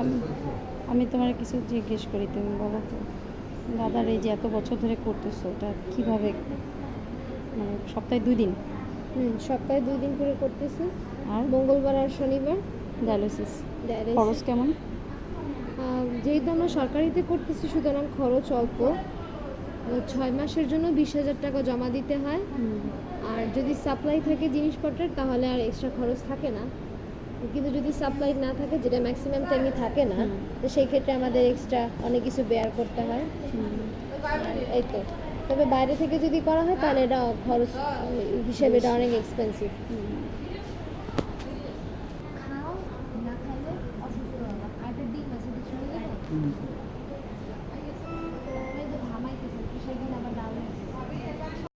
আমি আমি তোমার কিছু জিজ্ঞেস করি তুমি বলো তো। দাদার এই যে এত বছর ধরে করতেছো ওটা কীভাবে মানে সপ্তাহে দুই দিন হুম সপ্তাহে দুই দিন করে করতেছি। আর? মঙ্গলবার আর শনিবার। ডায়ালিসিস। খরচ কেমন? যেহেতু আমরা সরকারিতে করতেছি সুতরাং খরচ অল্প। ছয় মাসের জন্য বিশ হাজার টাকা জমা দিতে হয়। আর যদি সাপ্লাই থাকে জিনিসপত্রের তাহলে আর এক্সট্রা খরচ থাকে না। কিন্তু যদি সাপ্লাই না থাকে যেটা ম্যাক্সিমাম তেমনি থাকে না তো সেই ক্ষেত্রে আমাদের এক্সট্রা অনেক কিছু বেয়ার করতে হয়। এই তো তবে বাইরে থেকে যদি করা হয় তাহলে এটা খরচ হিসেবে এটা অনেক এক্সপেন্সিভ খাও না খাইলে অসুস্থ হবে